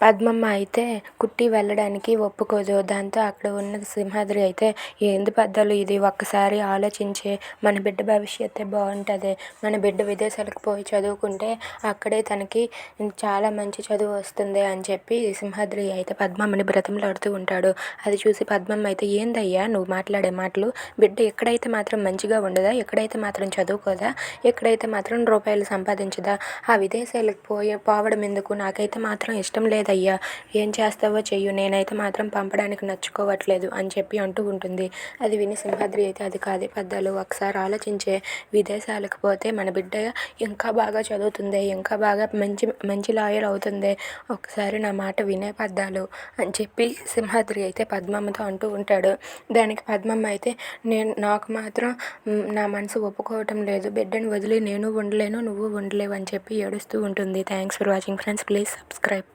పద్మమ్మ అయితే కుట్టి వెళ్ళడానికి ఒప్పుకోదు. దాంతో అక్కడ ఉన్న సింహాద్రి అయితే ఏంది పెద్దలు ఇది? ఒక్కసారి ఆలోచించి మన బిడ్డ భవిష్యత్తే బాగుంటుంది. మన బిడ్డ విదేశాలకు పోయి చదువుకుంటే అక్కడే తనకి చాలా మంచి చదువు వస్తుంది అని చెప్పి సింహాద్రి అయితే పద్మమ్మని బ్రతంలాడుతూ ఉంటాడు. అది చూసి పద్మమ్మ అయితే ఏందయ్యా? నువ్వు మాట్లాడే మాటలు. బిడ్డ ఎక్కడైతే మాత్రం మంచిగా ఉండదా? ఎక్కడైతే మాత్రం చదువుకోదా? ఎక్కడైతే మాత్రం రూపాయలు సంపాదించదా? ఆ విదేశాలకు పోయే పోవడం ఎందుకు? నాకైతే మాత్రం ఇష్టం లేదు. లేదయ్యా ఏం చేస్తావో చెయ్యు నేనైతే మాత్రం పంపడానికి నచ్చుకోవట్లేదు అని చెప్పి అంటూ ఉంటుంది. అది విని సింహాద్రి అయితే అది కాదే పెద్దలు. ఒకసారి ఆలోచించే విదేశాలకు పోతే మన బిడ్డ ఇంకా బాగా చదువుతుంది ఇంకా బాగా మంచి మంచి లాయర్ అవుతుంది. ఒకసారి నా మాట వినే పద్దాలు అని చెప్పి సింహాద్రి అయితే పద్మమ్మతో అంటూ ఉంటాడు. దానికి పద్మమ్మ అయితే నేను నాకు మాత్రం నా మనసు ఒప్పుకోవటం లేదు. బిడ్డని వదిలి నేను ఉండలేను నువ్వు ఉండలేవు అని చెప్పి ఏడుస్తూ ఉంటుంది. Thanks for watching friends please subscribe